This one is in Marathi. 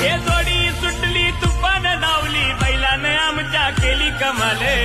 हे जोडी सुटली तुफान धावली बैलानं आमच्या केली कमाले.